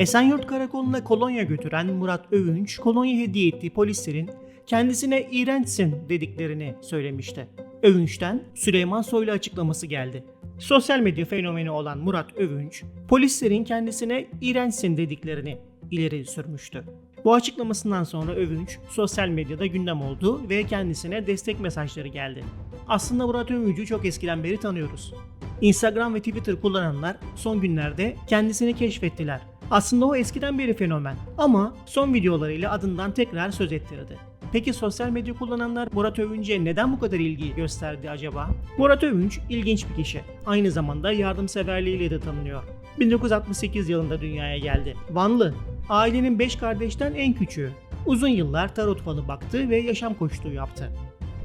Esenyurt Karakolu'na kolonya götüren Murat Övünç, kolonya hediye ettiği polislerin kendisine iğrençsin dediklerini söylemişti. Övünç'ten Süleyman Soylu açıklaması geldi. Sosyal medya fenomeni olan Murat Övünç, polislerin kendisine iğrençsin dediklerini ileri sürmüştü. Bu açıklamasından sonra Övünç sosyal medyada gündem oldu ve kendisine destek mesajları geldi. Aslında Murat Övünç'ü çok eskiden beri tanıyoruz. Instagram ve Twitter kullananlar son günlerde kendisini keşfettiler. Aslında o eskiden beri fenomen ama son videolarıyla adından tekrar söz ettirdi. Peki sosyal medya kullananlar Murat Övünç'e neden bu kadar ilgi gösterdi acaba? Murat Övünç ilginç bir kişi. Aynı zamanda yardımseverliğiyle de tanınıyor. 1968 yılında dünyaya geldi. Vanlı. Ailenin 5 kardeşten en küçüğü. Uzun yıllar tarot falı baktı ve yaşam koçluğu yaptı.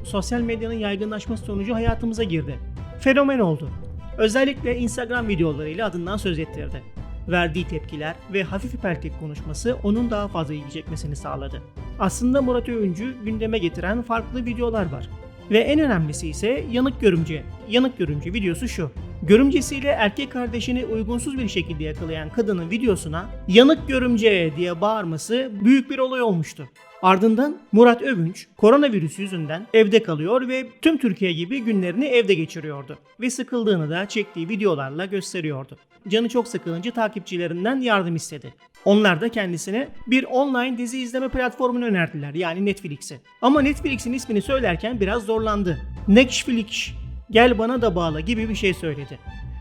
Sosyal medyanın yaygınlaşması sonucu hayatımıza girdi. Fenomen oldu. Özellikle Instagram videolarıyla adından söz ettirdi. Verdiği tepkiler ve hafif hipertek konuşması onun daha fazla ilgi çekmesini sağladı. Aslında Murat Övüncü gündeme getiren farklı videolar var. Ve en önemlisi ise yanık görümce. Yanık görümce videosu şu. Görümcesiyle erkek kardeşini uygunsuz bir şekilde yakalayan kadının videosuna yanık görümce diye bağırması büyük bir olay olmuştu. Ardından Murat Övünç koronavirüs yüzünden evde kalıyor ve tüm Türkiye gibi günlerini evde geçiriyordu. Ve sıkıldığını da çektiği videolarla gösteriyordu. Canı çok sıkılınca takipçilerinden yardım istedi. Onlar da kendisine bir online dizi izleme platformunu önerdiler yani Netflix'i. Ama Netflix'in ismini söylerken biraz zorlandı. Netflix, gel bana da bağla gibi bir şey söyledi.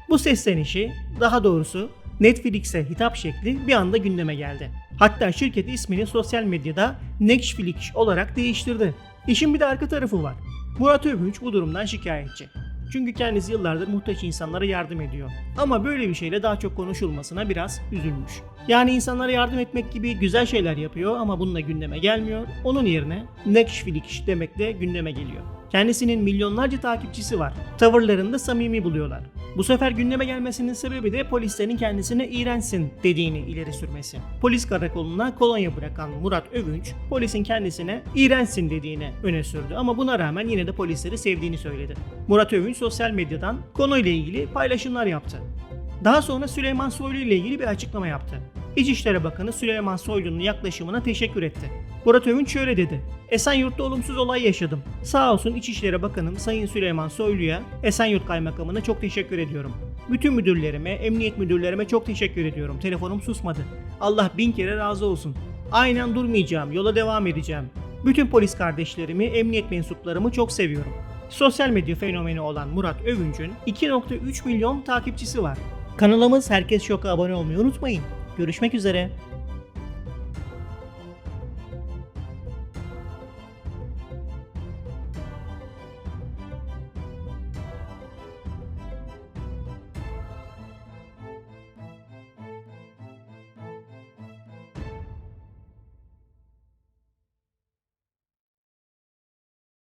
Bu seslenişi, daha doğrusu Netflix'e hitap şekli bir anda gündeme geldi. Hatta şirket ismini sosyal medyada Netflix olarak değiştirdi. İşin bir de arka tarafı var. Murat Övünç bu durumdan şikayetçi. Çünkü kendisi yıllardır muhtaç insanlara yardım ediyor. Ama böyle bir şeyle daha çok konuşulmasına biraz üzülmüş. Yani insanlara yardım etmek gibi güzel şeyler yapıyor ama bununla gündeme gelmiyor. Onun yerine Netflix demekle gündeme geliyor. Kendisinin milyonlarca takipçisi var. Tavırlarını da samimi buluyorlar. Bu sefer gündeme gelmesinin sebebi de polislerin kendisine iğrençsin dediğini ileri sürmesi. Polis karakoluna kolonya bırakan Murat Övünç, polisin kendisine iğrençsin dediğini öne sürdü ama buna rağmen yine de polisleri sevdiğini söyledi. Murat Övünç sosyal medyadan konuyla ilgili paylaşımlar yaptı. Daha sonra Süleyman Soylu ile ilgili bir açıklama yaptı. İçişleri Bakanı Süleyman Soylu'nun yaklaşımına teşekkür etti. Murat Övünç şöyle dedi. Esenyurt'ta olumsuz olay yaşadım. Sağ olsun İçişleri Bakanım Sayın Süleyman Soylu'ya, Esenyurt Kaymakamı'na çok teşekkür ediyorum. Bütün müdürlerime, emniyet müdürlerime çok teşekkür ediyorum. Telefonum susmadı. Allah bin kere razı olsun. Aynen durmayacağım, yola devam edeceğim. Bütün polis kardeşlerimi, emniyet mensuplarımı çok seviyorum. Sosyal medya fenomeni olan Murat Övünç'ün 2.3 milyon takipçisi var. Kanalımız Herkes Şok'a abone olmayı unutmayın. Görüşmek üzere.